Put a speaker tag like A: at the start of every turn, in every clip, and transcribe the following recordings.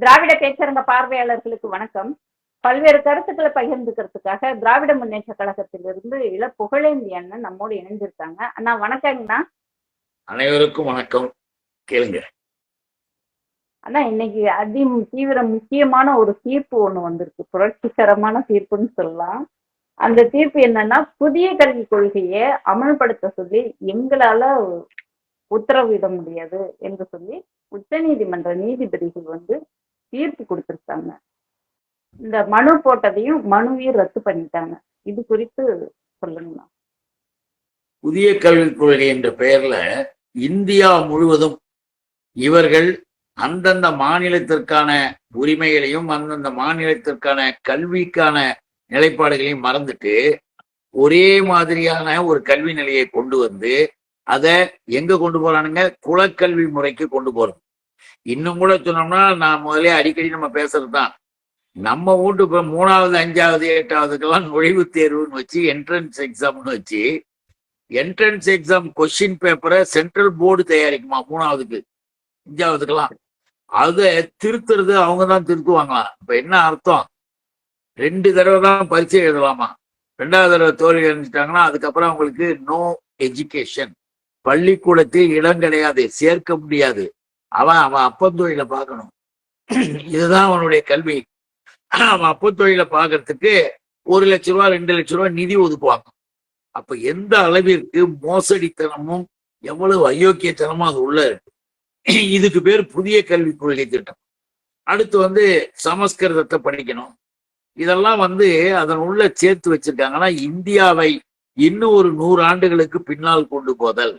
A: திராவிட பேச்சரங்க பார்வையாளர்களுக்கு வணக்கம். பல்வேறு கருத்துக்களை பகிர்ந்துக்கிறதுக்காக திராவிட முன்னேற்ற கழகத்திலிருந்து இள புகழேந்தி அண்ணன் நம்மோடு இணைஞ்சிருக்காங்க அண்ணா வணக்கங்கண்ணா
B: அனைவருக்கும் வணக்கம். கேளுங்க.
A: அண்ணா இன்னைக்கு அதி தீவிர முக்கியமான ஒரு தீர்ப்பு ஒண்ணு வந்திருக்கு. புரட்சிகரமான தீர்ப்புன்னு சொல்லலாம். அந்த தீர்ப்பு என்னன்னா புதிய கல்விக் கொள்கையை அமல்படுத்த சொல்லி எங்களால உத்தரவிட முடியாது என்று சொல்லி உச்சநீதிமன்ற நீதிபதிகள் வந்து தீர்ப்பு கொடுத்திருக்காங்க. இந்த மனு போட்டதையும் மனுவையும் ரத்து பண்ணிட்டாங்க. இது குறித்து சொல்லுங்கண்ணா
B: புதிய கல்விக் கொள்கை என்ற பெயர்ல இந்தியா முழுவதும் இவர்கள் அந்தந்த மாநிலத்திற்கான உரிமைகளையும் அந்தந்த மாநிலத்திற்கான கல்விக்கான நிலைப்பாடுகளையும் மறந்துட்டு ஒரே மாதிரியான ஒரு கல்வி நிலையை கொண்டு வந்து அதை எங்க கொண்டு போறானுங்க? குலக்கல்வி முறைக்கு கொண்டு போறது. இன்னும் கூட சொன்னோம்னா நான் முதலே அடிக்கடி நம்ம பேசுறது தான் நம்ம வீட்டு இப்ப மூணாவது அஞ்சாவது எட்டாவதுக்கெல்லாம் நுழைவுத் தேர்வுன்னு வச்சு என்ட்ரன்ஸ் எக்ஸாம்னு வச்சு என்ட்ரன்ஸ் எக்ஸாம் கொஸ்டின் பேப்பரை சென்ட்ரல் போர்டு தயாரிக்குமா மூணாவதுக்கு அஞ்சாவதுக்கெல்லாம். அதை திருத்துறது அவங்க தான் திருத்துவாங்களாம். இப்ப என்ன அர்த்தம்? ரெண்டு தடவை தான் பரீட்சை எழுதலாமா? ரெண்டாவது தடவை தோல்வி அடைஞ்சிட்டாங்கன்னா அதுக்கப்புறம் அவங்களுக்கு நோ எஜுகேஷன் பள்ளிக்கூடத்தில் இடம் கிடையாது சேர்க்க முடியாது. அவன் அவன் அப்பந்தொழில பார்க்கணும். இதுதான் அவனுடைய கல்வி. அவன் அப்பந்தொழில பார்க்கறதுக்கு ஒரு லட்ச ரூபா ரெண்டு லட்ச ரூபா நிதி ஒதுக்குவாங்க. அப்ப எந்த அளவிற்கு மோசடித்தனமும் எவ்வளவு அயோக்கியத்தனமும் அது உள்ள இருக்கு? இதுக்கு பேர் புதிய கல்விக் கொள்கை திட்டம். அடுத்து வந்து சமஸ்கிருதத்தை படிக்கணும். இதெல்லாம் வந்து அதன் உள்ள சேர்த்து வச்சிருக்காங்கன்னா இந்தியாவை இன்னும் ஒரு நூறு ஆண்டுகளுக்கு பின்னால் கொண்டு போதல்.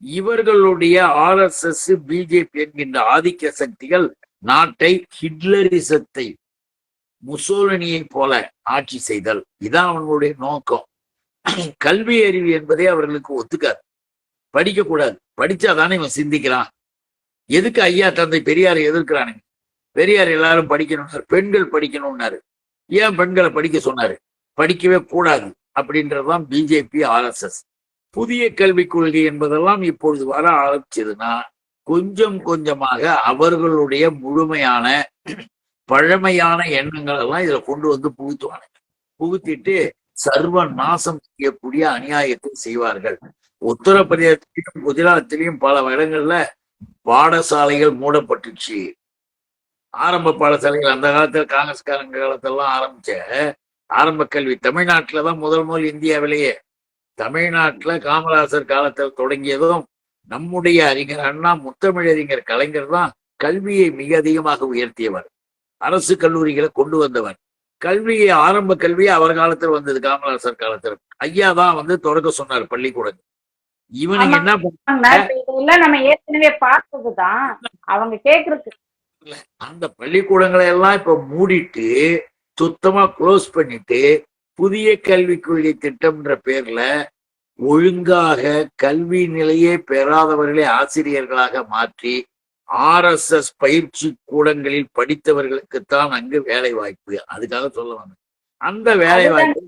B: இவர்களுடைய ஆர்எஸ்எஸ் பிஜேபி என்கின்ற ஆதிக்க சக்திகள் நாட்டை ஹிட்லரிசத்தை முசோலினியை போல ஆட்சி செய்தல். இதான் அவங்களுடைய நோக்கம். கல்வி அறிவு என்பதே அவர்களுக்கு ஒத்துக்காது. படிக்க கூடாது. படிச்சாதானே இவன் சிந்திக்கிறான். எதுக்கு ஐயா தந்தை பெரியாரை எதிர்க்கிறானுங்க? பெரியார் எல்லாரும் படிக்கணும்னாரு. பெண்கள் படிக்கணும்னாரு. ஏன் பெண்களை படிக்க சொன்னாரு? படிக்கவே கூடாது. அப்படின்றதுதான் பிஜேபி ஆர்எஸ்எஸ் புதிய கல்விக் கொள்கை என்பதெல்லாம் இப்பொழுது வர ஆரம்பிச்சதுன்னா கொஞ்சம் கொஞ்சமாக அவர்களுடைய முழுமையான பழமையான எண்ணங்கள் எல்லாம் இதுல கொண்டு வந்து புகுத்துவானுங்க புகுத்திட்டு சர்வ நாசம் செய்யக்கூடிய அநியாயத்தை செய்வார்கள். உத்தரப்பிரதேசத்திலும் குஜராத்திலையும் பல இடங்கள்ல பாடசாலைகள் மூடப்பட்டுச்சு. ஆரம்ப பாடசாலைகள் அந்த காலத்துல காங்கிரஸ்காரங்க காலத்தெல்லாம் ஆரம்பிச்ச ஆரம்ப கல்வி தமிழ்நாட்டுலதான் முதல் முதல் இந்தியாவிலேயே. தமிழ்நாட்டுல காமராசர் காலத்தில் தொடங்கியதும் நம்முடைய அறிஞர் அண்ணா முத்தமிழறிஞர் கலைஞர் தான் கல்வியை மிக அதிகமாக உயர்த்தியவர். அரசு கல்லூரிகளை கொண்டு வந்தவர். கல்வியை ஆரம்ப கல்வி அவர் காலத்தில் வந்தது காமராசர் காலத்தில். ஐயா தான் வந்து தொடக்க சொன்னார் பள்ளிக்கூடம் இவனுக்கு என்ன
A: இதெல்லாம் நம்ம ஏற்கனவே பார்த்ததுதான் அவங்க கேக்குறது
B: அந்த பள்ளிக்கூடங்களை எல்லாம் இப்ப மூடிட்டு சுத்தமா க்ளோஸ் பண்ணிட்டு புதிய கல்விக் கொள்கை திட்டம்ன்ற பேர்ல ஒழுங்காக கல்வி நிலையே பெறாதவர்களை ஆசிரியர்களாக மாற்றி ஆர்எஸ்எஸ் பயிற்சி கூடங்களில் படித்தவர்களுக்குத்தான் அங்கு வேலை வாய்ப்பு அதுக்காக சொல்ல வந்தேன். அந்த வேலை வாய்ப்பு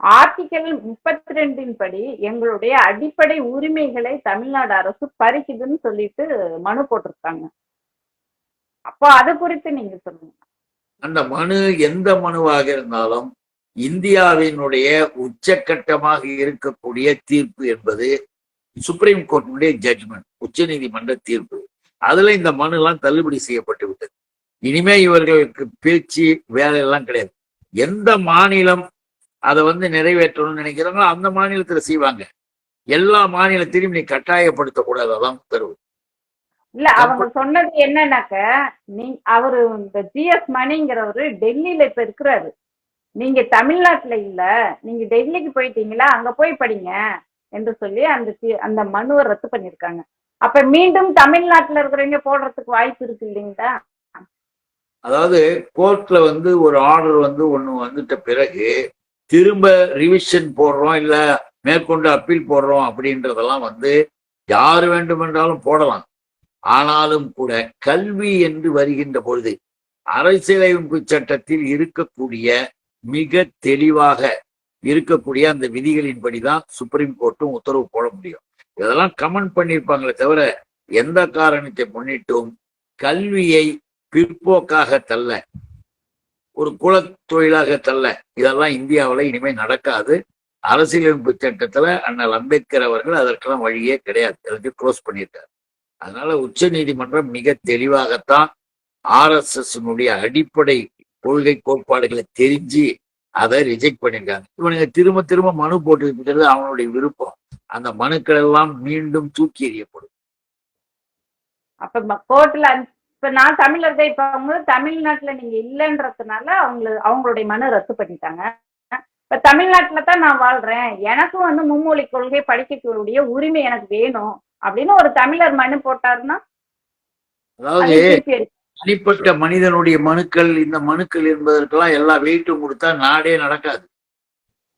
A: ஆர்டிகல் முப்பத்தி ரெண்டின் படி எங்களுடைய அடிப்படை உரிமைகளை தமிழ்நாடு அரசு பறிக்குதுன்னு சொல்லிட்டு மனு போட்டிருக்காங்க. அப்போ அது குறித்து நீங்க சொல்லுங்க.
B: அந்த மனு எந்த மனுவாக இருந்தாலும் இந்தியாவினுடைய உச்சக்கட்டமாக இருக்கக்கூடிய தீர்ப்பு என்பது சுப்ரீம் கோர்ட்டினுடைய ஜட்ஜ்மெண்ட் உச்சநீதிமன்ற தீர்ப்பு. அதுல இந்த மனு எல்லாம் தள்ளுபடி செய்யப்பட்டு விட்டது. இனிமே இவர்களுக்கு பேச்சு வேலை எல்லாம் கிடையாது. எந்த மாநிலம் அதை வந்து நிறைவேற்றணும்னு நினைக்கிறாங்களோ அந்த மாநிலத்துல செய்வாங்க. எல்லா மாநிலத்திலும் நீ கட்டாயப்படுத்தக்கூடாது அதான் உத்தரவு.
A: இல்ல அவங்க சொன்னது என்னன்னாக்க நீ அவரு இந்த ஜிஎஸ் மணிங்கிறவரு டெல்லியில இப்ப இருக்கிறாரு. நீங்க தமிழ்நாட்டுல இல்ல நீங்க டெல்லிக்கு போயிட்டீங்களா அங்க போய் படிங்க என்று சொல்லி அந்த அந்த மனுவை ரத்து பண்ணிருக்காங்க அப்ப மீண்டும் தமிழ்நாட்டுல இருக்கிறவங்க போடுறதுக்கு வாய்ப்பு இருக்கு இல்லைங்களா?
B: அதாவது கோர்ட்ல வந்து ஒரு ஆர்டர் வந்து ஒண்ணு வந்துட்ட பிறகு திரும்ப ரிவிஷன் போடுறோம் இல்ல மேற்கொண்டு அப்பீல் போடுறோம் அப்படின்றதெல்லாம் வந்து யார் வேண்டுமென்றாலும் போடலாம். ஆனாலும் கூட கல்வி என்று வருகின்ற பொழுது அரசியலமைப்பு சட்டத்தில் இருக்கக்கூடிய மிக தெளிவாக இருக்கக்கூடிய அந்த விதிகளின்படிதான் சுப்ரீம் கோர்ட்டும் உத்தரவு போட முடியும். இதெல்லாம் கமெண்ட் பண்ணியிருப்பாங்களே தவிர எந்த காரணத்தை முன்னிட்டும் கல்வியை பிற்போக்காக தள்ள ஒரு குலத்தொழிலாக தள்ள இதெல்லாம் இந்தியாவில் இனிமேல் நடக்காது. அரசியலமைப்பு சட்டத்துல அண்ணல் அம்பேத்கர் அவர்கள் அதற்கெல்லாம் வழியே கிடையாது. அதுக்கு க்ளோஸ் பண்ணியிருக்காரு. அதனால உச்ச நீதிமன்றம் மிக தெளிவாகத்தான் ஆர்எஸ்எஸ்னுடைய அடிப்படை கொள்கை கோட்பாடுகளை தெரிஞ்சு அதை ரிஜெக்ட் பண்ணிருக்காங்க இவனுங்க திரும்ப திரும்ப மனு போட்டிருக்கிறது அவனுடைய விருப்பம். அந்த மனுக்கள் எல்லாம் மீண்டும் தூக்கி எறியப்படும்.
A: அப்ப கோர்ட்ல இப்ப நான் தமிழர் தான் இப்ப அவங்க தமிழ்நாட்டுல நீங்க இல்லைன்றதுனால அவங்கள அவங்களுடைய மனு ரத்து பண்ணிட்டாங்க. இப்ப தமிழ்நாட்டுல தான் நான் வாழ்றேன். எனக்கும் வந்து மும்மொழி கொள்கை படிக்கக்கூடிய உரிமை எனக்கு வேணும். அப்படின்னு ஒரு தமிழர் மனு போட்டாருன்னா
B: அதாவது தனிப்பட்ட மனிதனுடைய மனுக்கள் இந்த மனுக்கள் என்பதற்கெல்லாம் எல்லா வெயிட்டும் கொடுத்தா நாடே நடக்காது.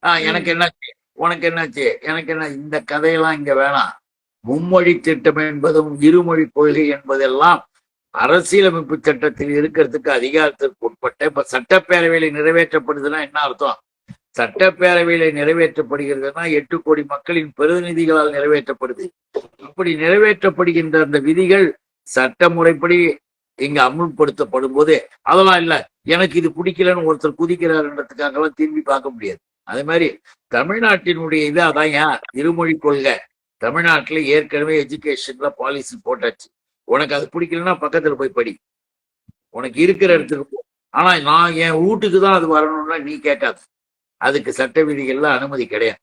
B: ஆஹ் எனக்கு என்னாச்சு? உனக்கு என்னாச்சு? எனக்கு என்ன? இந்த கதையெல்லாம் இங்க வேணாம். மும்மொழி திட்டம் என்பதும் இருமொழி கொள்கை என்பதெல்லாம் அரசியலமைப்பு சட்டத்தில் இருக்கிறதுக்கு அதிகாரத்திற்கு உட்பட்ட இப்ப சட்டப்பேரவையில நிறைவேற்றப்படுதுன்னா என்ன அர்த்தம்? சட்டப்பேரவையில நிறைவேற்றப்படுகிறதுனா எட்டு கோடி மக்களின் பிரதிநிதிகளால் நிறைவேற்றப்படுது. அப்படி நிறைவேற்றப்படுகின்ற அந்த விதிகள் சட்ட முறைப்படி இங்க அமுல்படுத்தப்படும் போது அதெல்லாம் இல்ல. எனக்கு இது பிடிக்கலன்னு ஒருத்தர் குதிக்கிறாருன்றதுக்காகலாம் திரும்பி பார்க்க முடியாது. அதே மாதிரி தமிழ்நாட்டினுடைய இது அதான் ஏன்? இருமொழி கொள்கை. தமிழ்நாட்டுல ஏற்கனவே எஜுகேஷன்ல பாலிசி போட்டாச்சு. உனக்கு அது பிடிக்கலன்னா பக்கத்துல போய் படி. உனக்கு இருக்கிற இடத்துக்கு போ. ஆனா நான் என் வீட்டுக்கு தான் அது வரணும்னா நீ கேட்காது. அதுக்கு சட்ட விதிகள்ல அனுமதி கிடையாது.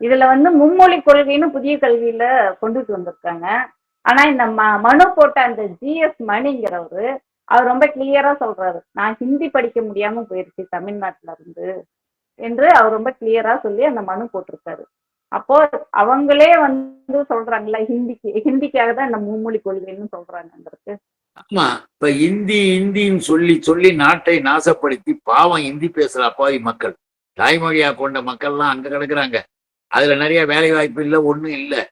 A: இதுல வந்து மும்மொழி கொள்கைன்னு புதிய கல்வியில கொண்டுட்டு வந்திருக்காங்க. ஆனா இந்த ம- மனு போட்ட அந்த ஜிஎஸ் மணிங்கிறவரு அவர் ரொம்ப கிளியரா சொல்றாரு. நான் ஹிந்தி படிக்க முடியாம போயிருச்சு தமிழ்நாட்டுல இருந்து என்று அவர் ரொம்ப கிளியரா சொல்லி அந்த மனு போட்டிருக்காரு. அப்போ அவங்களே வந்து சொல்றாங்கல்ல ஹிந்திக்கு ஹிந்திக்காக தான் இந்த மும்மொழி கொள்கைன்னு சொல்றாங்க
B: ஆமா இப்ப இந்தி இந்தின்னு சொல்லி சொல்லி நாட்டை நாசப்படுத்தி பாவம் இந்தி பேசுற அப்பாவி மக்கள். தாய்மொழியா கொண்ட மக்கள்லாம் அங்க கிடக்குறாங்க. அதுல நிறைய வேலை வாய்ப்பு இல்லை ஒண்ணும் இல்லை.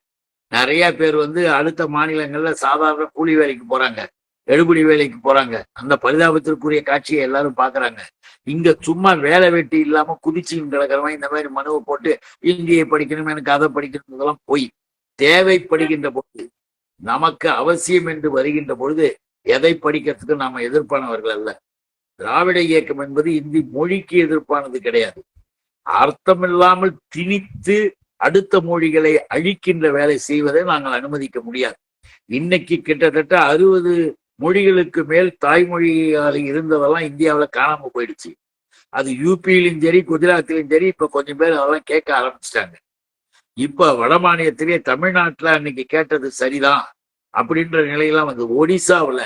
B: நிறைய பேர் வந்து அடுத்த மாநிலங்கள்ல சாதாரண கூலி வேலைக்கு போறாங்க. எடுபடி வேலைக்கு போறாங்க. அந்த பரிதாபத்திற்குரிய காட்சியை எல்லாரும் பாக்குறாங்க. இங்க சும்மா வேலை வெட்டி இல்லாம குதிச்சுன்னு கிடக்கிறவன் இந்த மாதிரி மனுவை போட்டு இந்தியை படிக்கணும் எனக்கு அதை படிக்கணும் இதெல்லாம் பொய் தேவைப்படுகின்ற பொழுது நமக்கு அவசியம் என்று வருகின்ற பொழுது எதை படிக்கிறதுக்கு நாம எதிர்ப்பானவர்கள் அல்ல. திராவிட இயக்கம் என்பது இந்தி மொழிக்கு எதிர்ப்பானது கிடையாது. அர்த்தமில்லாமல் திணித்து அடுத்த மொழிகளை அழிக்கின்ற வேலை செய்வதை நாங்கள் அனுமதிக்க முடியாது. இன்னைக்கு கிட்டத்தட்ட அறுபது மொழிகளுக்கு மேல் தாய்மொழியாக இருந்ததெல்லாம் இந்தியாவுல காணாம போயிடுச்சு. அது யூபியிலும் சரி குஜராத்திலும் சரி இப்ப கொஞ்சம் பேர் அதெல்லாம் கேட்க ஆரம்பிச்சிட்டாங்க. இப்ப வட மாநிலத்திலே தமிழ்நாட்டுல அன்னைக்கு கேட்டது சரிதான். அப்படின்ற நிலையெல்லாம் வந்து ஒடிசாவுல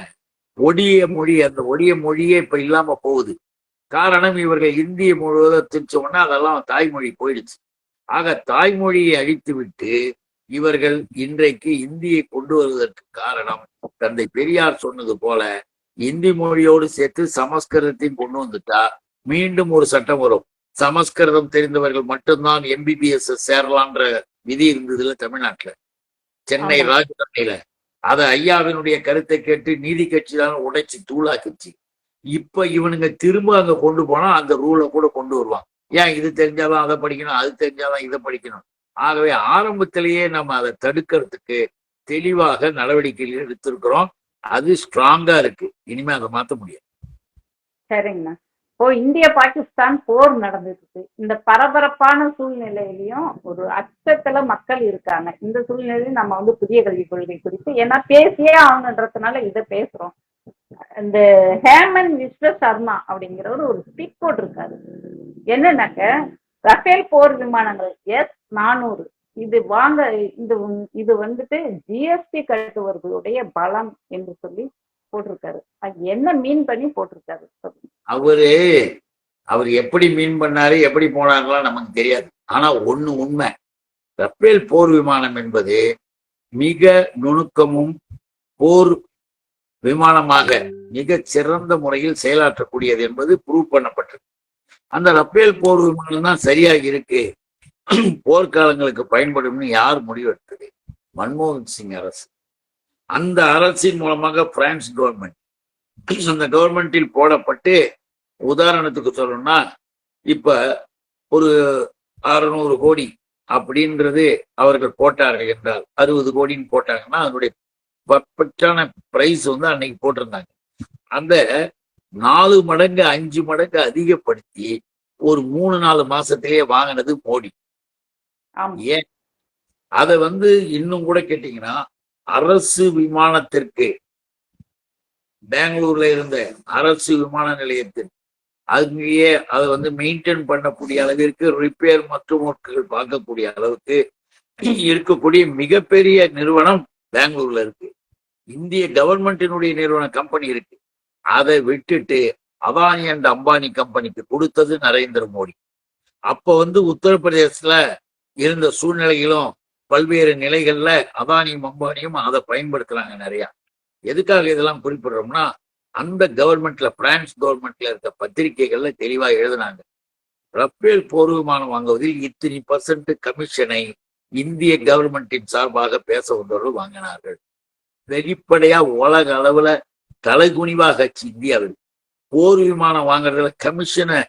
B: ஒடிய மொழி அந்த ஒடிய மொழியே இப்ப இல்லாம போகுது. காரணம் இவர்கள் இந்திய முழுவதும் சொன்னா அதெல்லாம் தாய்மொழி போயிடுச்சு. ஆக தாய்மொழியை அழித்து விட்டு இவர்கள் இன்றைக்கு இந்தியை கொண்டு வருவதற்கு காரணம் தந்தை பெரியார் சொன்னது போல இந்தி மொழியோடு சேர்த்து சமஸ்கிருதத்தையும் கொண்டு வந்துட்டா மீண்டும் ஒரு சட்டம் வரும். சமஸ்கிருதம் தெரிந்தவர்கள் மட்டும்தான் எம்பிபிஎஸ் சேரலான்ற விதி இருந்ததுல தமிழ்நாட்டுல. சென்னை
A: ஆமா.
B: அதை ஐயாவினுடைய கருத்தை கேட்டு நீதி கட்சி தான் உடைச்சு தூளாக்குச்சு. இப்ப இவனுங்க திரும்ப அங்க கொண்டு போனா அந்த ரூலை கூட கொண்டு வருவாங்க ஏன் இது தெரிஞ்சாதான் அதை படிக்கணும் அது தெரிஞ்சாதான் இதை படிக்கணும்? ஆகவே ஆரம்பத்திலேயே நம்ம அதை தடுக்கிறதுக்கு தெளிவாக நடவடிக்கைகள் எடுத்திருக்கிறோம். அது ஸ்ட்ராங்கா இருக்கு. இனிமே அதை மாத்த முடியாது.
A: சரிங்கண்ணா. இப்போ இந்திய பாகிஸ்தான் போர் நடந்துருக்கு இந்த பரபரப்பான சூழ்நிலையிலையும் ஒரு அச்சத்துல மக்கள் இருக்காங்க. இந்த சூழ்நிலையிலும் நம்ம வந்து புதிய கல்விக் கொள்கை குறித்து ஏன்னா பேசியே ஆகணுன்றதுனால இதை பேசுறோம். இந்த ஹேமன் விஸ்வ சர்மா அப்படிங்கிறவர் ஒரு ஸ்பீக் போட்டிருக்காரு என்னன்னாக்க ரஃபேல் போர் விமானங்கள் எஸ் நானூறு. இது வாங்க இது இது வந்துட்டு ஜிஎஸ்டி கட்டுவர்களுடைய பலம் என்று சொல்லி போட்டிருக்காரு. என்ன மீன் பண்ணி போட்டிருக்காரு.
B: அவரு அவர் எப்படி மீன் பண்ணாரு எப்படி போனாங்களா நமக்கு தெரியாது. ஆனா ஒண்ணு உண்மை. ரஃபேல் போர் விமானம் என்பது மிக நுணுக்கமும் போர் விமானமாக மிக சிறந்த முறையில் செயலாற்றக்கூடியது என்பது ப்ரூவ் பண்ணப்பட்டது. அந்த ரஃபேல் போர் விமானம் தான் சரியாக இருக்கு. போர்க்காலங்களுக்கு பயன்படும்னு யார் முடிவெடுத்தது? மன்மோகன் சிங் அரசு. அந்த அரசின் மூலமாக பிரான்ஸ் கவர்மெண்ட் அந்த கவர்மெண்டில் போடப்பட்டு உதாரணத்துக்கு சொல்லணும்னா இப்ப ஒரு அறுநூறு கோடி அப்படின்றது அவர்கள் போட்டார்கள் என்றால் அறுபது கோடின்னு போட்டாங்கன்னா அதனுடைய பர்ஃபெக்டான பிரைஸ் வந்து அன்னைக்கு போட்டிருந்தாங்க. அந்த நாலு மடங்கு அஞ்சு மடங்கு அதிகப்படுத்தி ஒரு மூணு நாலு மாசத்திலேயே வாங்கினது மோடி. ஏன்? அதை வந்து இன்னும் கூட கேட்டீங்கன்னா அரசு விமானத்திற்கு பெங்களூர்ல இருந்த அரசு விமான நிலையத்தில் அங்கேயே அதை வந்து மெயின்டைன் பண்ணக்கூடிய அளவிற்கு ரிப்பேர் மற்றும் ஒர்க்குகள் பார்க்கக்கூடிய அளவுக்கு இருக்கக்கூடிய மிகப்பெரிய நிறுவனம் பெங்களூர்ல இருக்கு. இந்திய கவர்மெண்டினுடைய நிறுவன கம்பெனி இருக்கு. அதை விட்டுட்டு அதானி அண்ட் அம்பானி கம்பெனிக்கு கொடுத்தது நரேந்திர மோடி. அப்ப வந்து உத்தரப்பிரதேசத்துல இருந்த சூழ்நிலைகளும் பல்வேறு நிலைகள்ல அதானியும் அம்பானியும் அதை பயன்படுத்துறாங்க நிறையா. எதுக்காக இதெல்லாம் குறிப்பிடுறோம்னா அந்த கவர்மெண்ட்ல பிரான்ஸ் கவர்மெண்ட்ல இருக்க பத்திரிகைகள்ல தெளிவா எழுதுனாங்க. ரஃபேல் போர் விமானம் வாங்குவதில் இத்தனை பர்சன்ட் கமிஷனை இந்திய கவர்மெண்டின் சார்பாக பேச வந்தவர்கள் வாங்கினார்கள். வெளிப்படையா உலக அளவுல தலைகுனிவாக இந்தியாவில். போர் விமானம் வாங்குறதுல கமிஷனை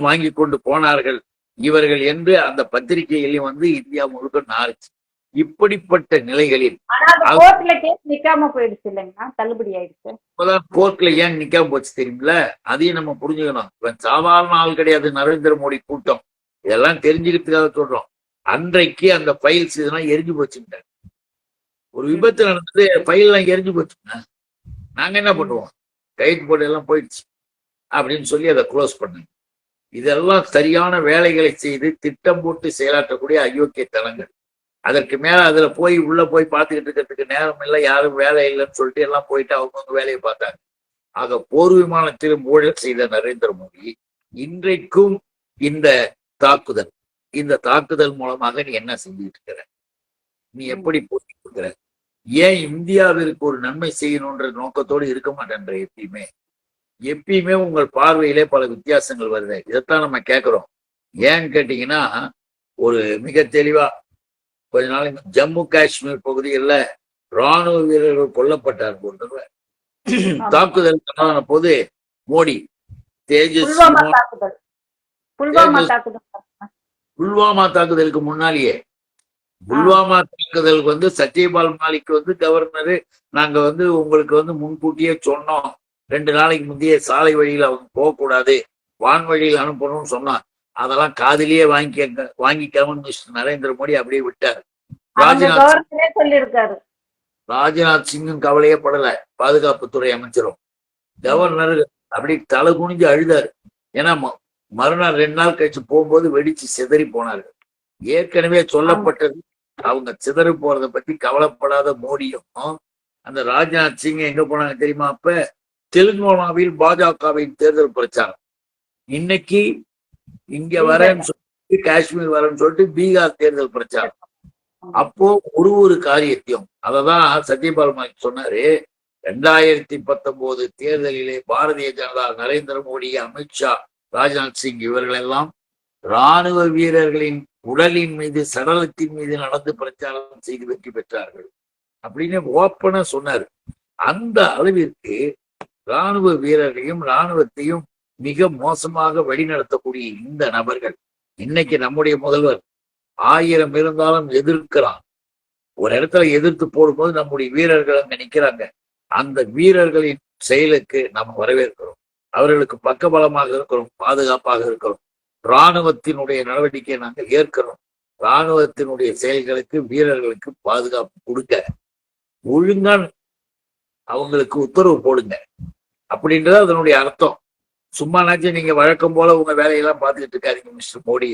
B: வாங்கி கொண்டு போனார்கள் இவர்கள் என்று அந்த பத்திரிகைகளையும் வந்து இந்தியா முழுக்க நாரிச்சு இப்படிப்பட்ட நிலைகளில்
A: நிக்காம போயிடுச்சு இல்லைங்கண்ணா தள்ளுபடி ஆயிடுச்சு.
B: இப்பதான் கோர்ட்ல ஏன் நிக்காம போச்சு தெரியுமில அதையும் நம்ம புரிஞ்சுக்கணும். இவன் சாதாரண ஆள் கிடையாது நரேந்திர மோடி கூட்டம். இதெல்லாம் தெரிஞ்சுக்கிறதுக்காக சொல்றோம். அன்றைக்கு அந்த ஃபைல்ஸ் இதெல்லாம் எரிஞ்சு போச்சுங்க. ஒரு விபத்து நடந்தது ஃபைல் எல்லாம் எரிஞ்சு போச்சுங்க. நாங்க என்ன பண்ணுவோம்? கைது போட்டு எல்லாம் போயிடுச்சு. அப்படின்னு சொல்லி அதை க்ளோஸ் பண்ணுங்க. இதெல்லாம் சரியான வேலைகளை செய்து திட்டம் போட்டு செயலாற்றக்கூடிய அயோக்கிய தலங்கள் அதற்கு மேல அதுல போய் உள்ள போய் பார்த்துக்கிட்டு இருக்கிறதுக்கு நேரம் இல்லை யாரும் வேலை இல்லைன்னு சொல்லிட்டு எல்லாம் போயிட்டு அவங்கவுங்க வேலையை பார்த்தாங்க. ஆக போர் விமானத்திலும் ஊழல் செய்த நரேந்திர மோடி இன்றைக்கும் இந்த தாக்குதல் இந்த தாக்குதல் மூலமாக நீ என்ன செஞ்சுட்டு இருக்கிற? நீ எப்படி போயிட்டு இருக்கிற ஏன் இந்தியாவிற்கு ஒரு நன்மை செய்யணும்ன்ற நோக்கத்தோடு இருக்க மாட்டேன்ற எப்பயுமே. எப்பயுமே உங்கள் பார்வையிலே பல வித்தியாசங்கள் வருது. இதைத்தான் நம்ம கேட்கிறோம். ஏன்னு கேட்டீங்கன்னா ஒரு மிக தெளிவா கொஞ்ச நாளைக்கு ஜம்மு காஷ்மீர் பகுதிகளில் ராணுவ வீரர்கள் கொல்லப்பட்டார் போன்ற தாக்குதல் போது மோடி தேஜஸ்
A: புல்வாமா
B: தாக்குதலுக்கு முன்னாலேயே. புல்வாமா தாக்குதலுக்கு வந்து சத்யபால் மாலிக் வந்து கவர்னர் நாங்க வந்து உங்களுக்கு வந்து முன்கூட்டியே சொன்னோம். ரெண்டு நாளைக்கு முந்தைய சாலை வழியில அவங்க போகக்கூடாது வான்வழியில் அனுப்பணும்னு சொன்னான். அதெல்லாம் காதிலேயே வாங்கிக்க வாங்கிக்காம மிஸ்டர் நரேந்திர மோடி அப்படியே விட்டார். ராஜ்நாத் ராஜ்நாத் சிங்கும் கவலையே படல. பாதுகாப்புத்துறை அமைச்சரும். கவர்னர் அப்படி தலை குனிஞ்சு அழுதாரு. ஏன்னா மறுநாள் ரெண்டு நாள் கழிச்சு போகும்போது வெடிச்சு சிதறி போனார்கள் ஏற்கனவே சொல்லப்பட்டது அவங்க சிதறி போறதை பத்தி கவலைப்படாத மோடியும் அந்த ராஜ்நாத் சிங் எங்க போனாங்க தெரியுமா அப்ப? தெலுங்கானாவில் பாஜகவின் தேர்தல் பிரச்சாரம். இன்னைக்கு இங்க வரேன்னு சொல்லிட்டு காஷ்மீர் வரேன்னு சொல்லிட்டு பீகார் தேர்தல் பிரச்சாரம். அப்போ ஒரு ஒரு காரியத்தையும் அததான் சத்யபால் மாலிக் சொன்னாரு ரெண்டாயிரத்தி பத்தொன்பது தேர்தலிலே பாரதிய ஜனதா நரேந்திர மோடி அமித்ஷா ராஜ்நாத் சிங் இவர்கள் எல்லாம் ராணுவ வீரர்களின் உடலின் மீது சடலத்தின் மீது நடந்து பிரச்சாரம் செய்து வெற்றி பெற்றார்கள். அப்படின்னு ஓப்பனா சொன்னார். அந்த அளவிற்கு ராணுவ வீரர்களையும் ராணுவத்தையும் மிக மோசமாக வழிநடத்தக்கூடிய இந்த நபர்கள் இன்னைக்கு நம்முடைய முதல்வர் ஆயிரம் இருந்தாலும் எதிர்க்கிறான் ஒரு இடத்துல எதிர்த்து போடும்போது நம்முடைய வீரர்கள் அங்க நிக்கிறாங்க. அந்த வீரர்களின் செயலுக்கு நாம் வரவேற்கிறோம். அவர்களுக்கு பக்கபலமாக இருக்கிறோம் பாதுகாப்பாக இருக்கிறோம். இராணுவத்தினுடைய நடவடிக்கையை நாங்கள் ஏற்கிறோம். இராணுவத்தினுடைய செயல்களுக்கு வீரர்களுக்கு பாதுகாப்பு கொடுக்க ஒழுங்கா அவங்களுக்கு உத்தரவு போடுங்க. அப்படின்றது அதனுடைய அர்த்தம். சும்மானாச்சும் நீங்க வழக்கம் போல உங்க வேலையெல்லாம் பார்த்துக்கிட்டு இருக்காதீங்க மிஸ்டர் மோடி.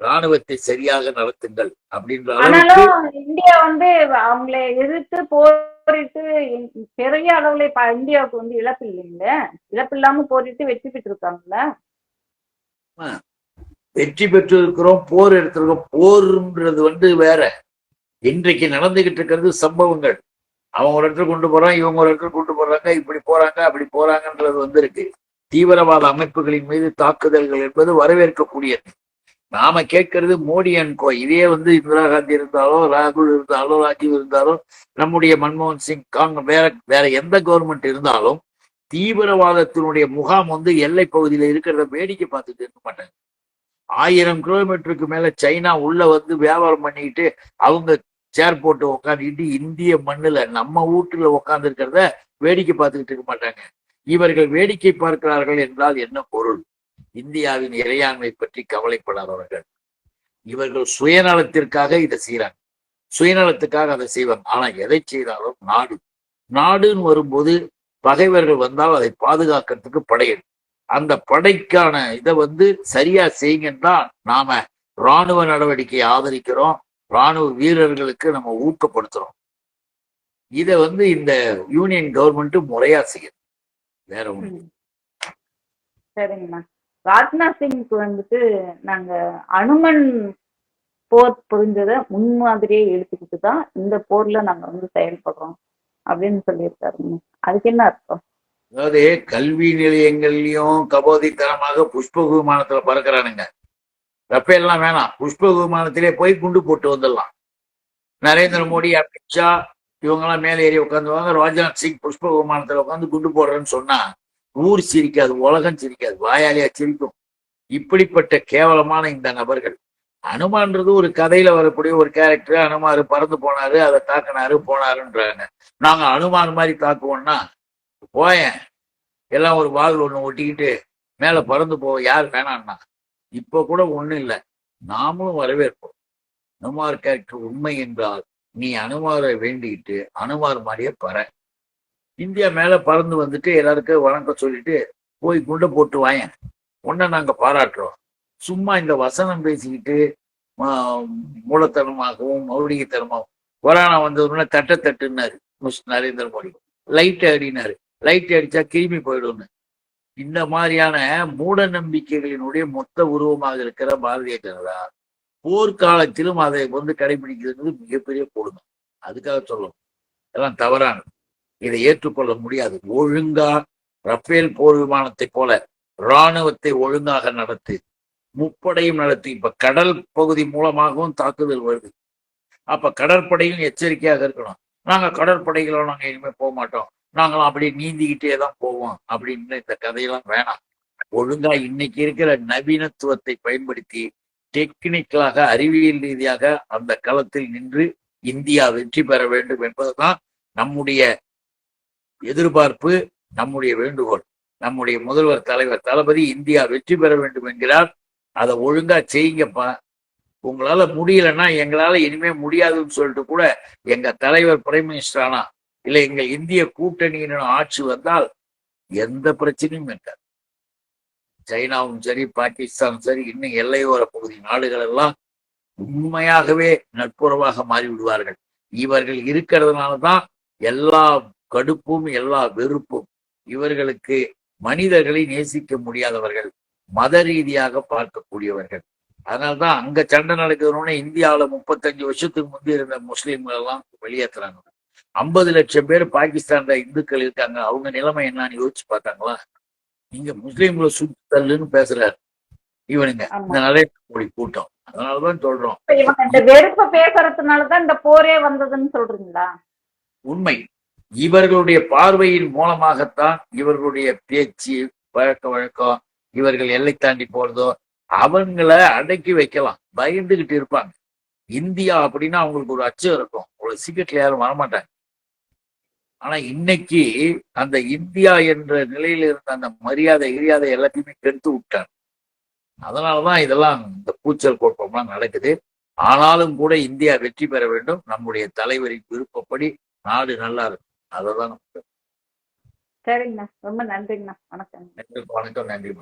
B: ராணுவத்தை சரியாக நடத்துங்கள் அப்படின்ற
A: இந்தியா வந்து அவங்களை எதிர்த்து போரிட்டு பெரிய அளவுல இப்ப இந்தியாவுக்கு வந்து இழப்பு இல்லைங்கள இழப்பு இல்லாம போரிட்டு வெற்றி பெற்று இருக்காங்கல்ல
B: வெற்றி பெற்று இருக்கிறோம் போர் எடுத்திருக்கோம் போர்ன்றது வந்து வேற. இன்றைக்கு நடந்துகிட்டு இருக்கிறது சம்பவங்கள். அவங்க ஒரு இடத்துல கொண்டு போறான் இவங்க ஒரு இடத்துல கொண்டு போறாங்க இப்படி போறாங்க அப்படி போறாங்கன்றது வந்து இருக்கு தீவிரவாத அமைப்புகளின் மீது தாக்குதல்கள் என்பது வரவேற்கக்கூடியது. நாம கேட்கறது மோடி அண்ட் கோ இதே வந்து இந்திரா காந்தி இருந்தாலோ ராகுல் இருந்தாலோ ராஜீவ் இருந்தாலோ நம்முடைய மன்மோகன் சிங் காங்க வேற வேற எந்த கவர்மெண்ட் இருந்தாலும் தீவிரவாதத்தினுடைய முகாம் வந்து எல்லை பகுதியில இருக்கிறத வேடிக்கை பார்த்துட்டு இருக்க மாட்டாங்க. ஆயிரம் கிலோமீட்டருக்கு மேல சைனா உள்ள வந்து வியாபாரம் பண்ணிக்கிட்டு அவங்க சேர் போட்டு உட்காந்துக்கிட்டு இந்திய மண்ணுல நம்ம வீட்டுல உட்கார்ந்து இருக்கிறத வேடிக்கை பார்த்துக்கிட்டு இருக்க மாட்டாங்க. இவர்கள் வேடிக்கை பார்க்கிறார்கள் என்றால் என்ன பொருள்? இந்தியாவின் இறையாண்மை பற்றி கவலைப்படாதவர்கள் இவர்கள் சுயநலத்திற்காக இதை செய்யறாங்க சுயநலத்துக்காக அதை செய்வாங்க. ஆனா எதை செய்தாலும் நாடு. நாடுன்னு வரும்போது பகைவர்கள் வந்தால் அதை பாதுகாக்கிறதுக்கு படைகள் அந்த படைக்கான இதை வந்து சரியா செய்யுங்கன்னா நாம ராணுவ நடவடிக்கையை ஆதரிக்கிறோம். ராணுவ வீரர்களுக்கு நம்ம ஊக்கப்படுத்துறோம். இதை வந்து இந்த யூனியன் கவர்மெண்ட் முறையா செய்யுது. வேற ஒண்ணு.
A: சரிங்கண்ணா ராஜ்நாத் சிங்க்கு வந்துட்டு நாங்க அனுமன் போர் புரிஞ்சதை முன்மாதிரியே எடுத்துக்கிட்டு தான் இந்த போர்ல நாங்க வந்து செயல்படுறோம் அப்படின்னு சொல்லியிருக்காருங்க. அதுக்கு என்ன அர்த்தம்?
B: அதாவது கல்வி நிலையங்கள்லயும் கபோதித்தனமாக புஷ்ப விமானத்துல பறக்கிறானுங்க. ரப்பேல்லாம் வேணாம். புஷ்ப விமானத்திலே போய் குண்டு போட்டு வந்துடலாம். நரேந்திர மோடி அமித்ஷா இவங்கெல்லாம் மேலே ஏறி உட்காந்துவாங்க ராஜ்நாத் சிங் புஷ்ப விமானத்துல உட்காந்து குண்டு போடுறேன்னு சொன்னா ஊர் சிரிக்காது உலகம் சிரிக்காது வாயாலியா சிரிக்கும். இப்படிப்பட்ட கேவலமான இந்த நபர்கள். அனுமான்றது ஒரு கதையில வரக்கூடிய ஒரு கேரக்டர் அனுமாரு பறந்து போனாரு அதை தாக்குனாரு போனாருன்றாங்க. நாங்க அனுமான் மாதிரி தாக்குவோம்னா போயேன். எல்லாம் ஒரு வாகல் ஒண்ணு ஒட்டிக்கிட்டு மேல பறந்து போவோம் யார் வேணான்னா. இப்ப கூட ஒண்ணும் இல்லை. நாமளும் வரவேற்போம். அனுமார் கேரக்டர் உண்மை என்றால் நீ அனுமாரை வேண்டிக்கிட்டு அனுமார் மாதிரியே பற இந்தியா மேல பறந்து வந்துட்டு எல்லாருக்கும் வணக்கம் சொல்லிட்டு போய் குண்டை போட்டு வாயேன். உன்னை நாங்க பாராட்டுறோம். சும்மா இந்த வசனம் பேசிக்கிட்டு மூலத்தனமாகவும் மௌலிகத்தனமாகவும் கொரோனா வந்ததுன்னா தட்ட தட்டுன்னாரு மிஸ் நரேந்திர மோடி. லைட் அடினாரு. லைட் அடிச்சா கிருமி போயிடும்னு. இந்த மாதிரியான மூட நம்பிக்கைகளினுடைய மொத்த உருவமாக இருக்கிற பாரதிய ஜனதா போர்க்காலத்திலும் அதை வந்து கடைபிடிக்கிறது மிகப்பெரிய கொடுமை. அதுக்காக சொல்லணும். இதெல்லாம் தவறானது. இதை ஏற்றுக்கொள்ள முடியாது. ஒழுங்கா ரஃபேல் போர் விமானத்தை போல இராணுவத்தை ஒழுங்காக நடத்து முப்படையும் நடத்தி இப்ப கடல் பகுதி மூலமாகவும் தாக்குதல் வருது. அப்ப கடற்படையும் எச்சரிக்கையாக இருக்கணும். நாங்க கடற்படைகளோ நாங்க இனிமே போக மாட்டோம். நாங்களாம் அப்படியே நீந்திக்கிட்டே தான் போவோம் அப்படின்னு இந்த கதையெல்லாம் வேணாம். ஒழுங்கா இன்னைக்கு இருக்கிற நவீனத்துவத்தை பயன்படுத்தி டெக்னிக்கலாக அறிவியல் ரீதியாக அந்த களத்தில் நின்று இந்தியா வெற்றி பெற வேண்டும் என்பதுதான் நம்முடைய எதிர்பார்ப்பு நம்முடைய வேண்டுகோள். நம்முடைய முதல்வர் தலைவர் தளபதி இந்தியா வெற்றி பெற வேண்டும் என்கிறார். அதை ஒழுங்கா செய்யுங்கப்பா. உங்களால முடியலன்னா எங்களால இனிமே முடியாதுன்னு சொல்லிட்டு கூட எங்க தலைவர் பிரைம் மினிஸ்டர் ஆனா இல்ல எங்க இந்திய கூட்டணியின ஆட்சி வந்தால் எந்த பிரச்சனையும் இருக்காது சைனாவும் சரி பாகிஸ்தானும் சரி இன்னும் எல்லையோர பகுதி நாடுகள் எல்லாம் உண்மையாகவே நட்புறவாக மாறி விடுவார்கள் இவர்கள் இருக்கிறதுனால தான் எல்லா கடுப்பும் எல்லா வெறுப்பும் இவர்களுக்கு மனிதர்களை நேசிக்க முடியாதவர்கள் மத ரீதியாக பார்க்கக்கூடியவர்கள். அதனால்தான் அங்க சண்டை நடக்கிறோன்னு இந்தியாவுல முப்பத்தஞ்சு வருஷத்துக்கு முந்தி இருந்த முஸ்லீம்கள் எல்லாம் வெளியேற்றுறாங்க ஐம்பது லட்சம் பேர் பாகிஸ்தான்ல இந்துக்கள் இருக்காங்க. அவங்க நிலைமை என்னன்னு யோசிச்சு பார்த்தாங்களா? நீங்க முஸ்லீம்களை சுத்தி தள்ளுன்னு பேசுறாரு. இவனுங்க. இந்த நரேந்திர மோடி கூட்டம். அதனாலதான் சொல்றோம்.
A: இந்த வெறுப்ப பேசுறதுனாலதான் இந்த போரே வந்ததுன்னு சொல்றீங்களா?
B: உண்மை. இவர்களுடைய பார்வையின் மூலமாகத்தான் இவர்களுடைய பேச்சு பழக்க வழக்கம் இவர்கள் எல்லை தாண்டி போறதோ அவங்கள அடக்கி வைக்கலாம். பயந்துகிட்டு இருப்பாங்க. இந்தியா அப்படின்னா அவங்களுக்கு ஒரு அச்சம் இருக்கும். ஒரு சீக்கிரட்ல யாரும் வரமாட்டாங்க. ஆனா இன்னைக்கு அந்த இந்தியா என்ற நிலையில இருந்த அந்த மரியாதை கிரியாதை எல்லாத்தையுமே கெடுத்து விட்டாங்க. அதனாலதான் இதெல்லாம் இந்த கூச்சல் குழப்பம்லாம் நடக்குது. ஆனாலும் கூட இந்தியா வெற்றி பெற வேண்டும். நம்முடைய தலைவரின் விருப்பப்படி நாடு நல்லா இருக்கும். நமக்கு.
A: சரிங்கண்ணா. ரொம்ப நன்றிங்கண்ணா. வணக்கம்.
B: வணக்கம். நன்றி